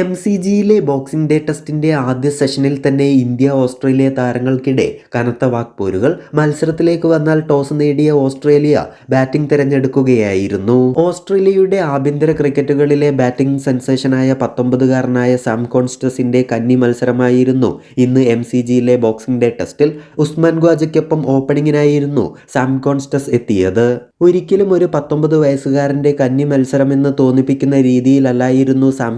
M C ജിയിലെ boxing day ടെസ്റ്റിന്റെ ആദ്യ സെഷനിൽ തന്നെ ഇന്ത്യ ഓസ്ട്രേലിയ താരങ്ങൾക്കിടെ കനത്ത വാക്പോരുകൾ മത്സരത്തിലേക്ക് വന്നാൽ ടോസ് നേടിയ ഓസ്ട്രേലിയ ബാറ്റിംഗ് തിരഞ്ഞെടുക്കുകയായിരുന്നു. ഓസ്ട്രേലിയയുടെ ആഭ്യന്തര ക്രിക്കറ്റുകളിലെ ബാറ്റിംഗ് സെൻസേഷനായ പത്തൊമ്പതുകാരനായ സാം കോൺസ്റ്റസിന്റെ കന്നി മത്സരമായിരുന്നു. ഇന്ന് എം സി ജിയിലെ ബോക്സിംഗ് ഡേ ടെസ്റ്റിൽ ഉസ്മാൻ ഗ്വാജയ്ക്കൊപ്പം ഓപ്പണിങ്ങിനായിരുന്നു സാം കോൺസ്റ്റസ് എത്തിയത്. ഒരിക്കലും ഒരു പത്തൊമ്പത് വയസ്സുകാരന്റെ കന്നി മത്സരമെന്ന് തോന്നിപ്പിക്കുന്ന രീതിയിലല്ലായിരുന്നു സാം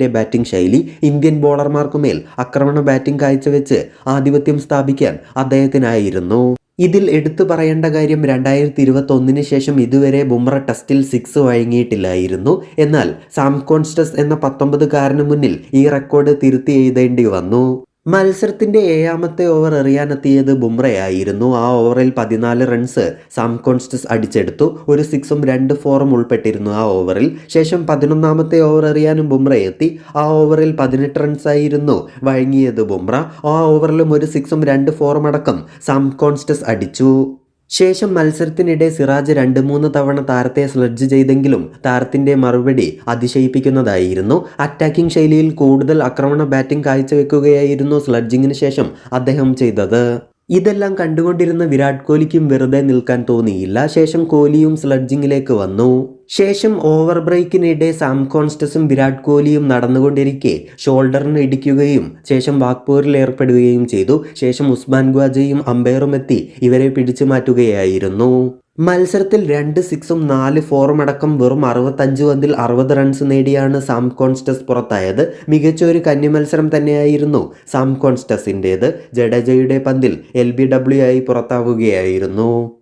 കോൺസ്റ്റസിന്റെ ബാറ്റിംഗ് ശൈലി ഇന്ത്യൻ ബോളർമാർക്കുമേൽ ആക്രമണ ബാറ്റിംഗ് കാഴ്ചവെച്ച് ആധിപത്യം സ്ഥാപിക്കാൻ അദ്ദേഹത്തിനായിരുന്നു. ഇതിൽ എടുത്തു പറയേണ്ട കാര്യം രണ്ടായിരത്തി ഇരുപത്തി ഒന്നിന് ശേഷം ഇതുവരെ ബുംറ ടെസ്റ്റിൽ സിക്സ് വഴങ്ങിയിട്ടില്ലായിരുന്നു. എന്നാൽ സാം കോൺസ്റ്റസ് എന്ന പത്തൊമ്പതുകാരന് മുന്നിൽ ഈ റെക്കോർഡ് തിരുത്തി എഴുതേണ്ടി വന്നു. മത്സരത്തിന്റെ ഏഴാമത്തെ ഓവർ എറിയാനെത്തിയത് ബുംറയായിരുന്നു ആ ഓവറിൽ പതിനാല് റൺസ് സാം കോൺസ്റ്റസ് അടിച്ചെടുത്തു. ഒരു സിക്സും രണ്ട് ഫോറും ഉൾപ്പെട്ടിരുന്നു ആ ഓവറിൽ ശേഷം പതിനൊന്നാമത്തെ ഓവർ എറിയാനും ബുംറ എത്തി. ആ ഓവറിൽ പതിനെട്ട് റൺസായിരുന്നു വഴങ്ങിയത് ബുംറ. ആ ഓവറിലും ഒരു സിക്സും രണ്ട് ഫോറും അടക്കം സാം കോൺസ്റ്റസ് അടിച്ചു. ശേഷം മത്സരത്തിനിടെ സിറാജ് രണ്ട് മൂന്ന് തവണ താരത്തെ സ്ലഡ്ജ് ചെയ്തെങ്കിലും താരത്തിന്റെ മറുപടി അതിശയിപ്പിക്കുന്നതായിരുന്നു. അറ്റാക്കിംഗ് ശൈലിയിൽ കൂടുതൽ ആക്രമണ ബാറ്റിംഗ് കാഴ്ചവെക്കുകയായിരുന്നു സ്ലഡ്ജിങ്ങിന് ശേഷം അദ്ദേഹം ചെയ്തത്. ഇതെല്ലാം കണ്ടുകൊണ്ടിരുന്ന വിരാട് കോഹ്ലിക്കും വെറുതെ നിൽക്കാൻ തോന്നിയില്ല. ശേഷം കോഹ്ലിയും സ്ലഡ്ജിങ്ങിലേക്ക് വന്നു. ശേഷം ഓവർ ബ്രേക്കിനിടെ സാം കോൺസ്റ്റസും വിരാട് കോഹ്ലിയും നടന്നുകൊണ്ടിരിക്കെ. ഷോൾഡറിന് ഇടിക്കുകയും ശേഷം വാക്പോരിൽ ഏർപ്പെടുകയും ചെയ്തു. ശേഷം ഉസ്മാൻ ഗ്വാജയും അമ്പയറും എത്തി. ഇവരെ പിടിച്ചു മാറ്റുകയായിരുന്നു. മത്സരത്തിൽ രണ്ട് സിക്സും നാല് ഫോറും അടക്കം വെറും അറുപത്തഞ്ച് പന്തിൽ അറുപത് റൺസ് നേടിയാണ് സാം കോൺസ്റ്റസ് പുറത്തായത്. മികച്ച ഒരു കന്നി മത്സരം തന്നെയായിരുന്നു സാം കോൺസ്റ്റസിന്റേത് ജഡേജയുടെ പന്തിൽ എൽ ബി ഡബ്ല്യു ആയി പുറത്താവുകയായിരുന്നു.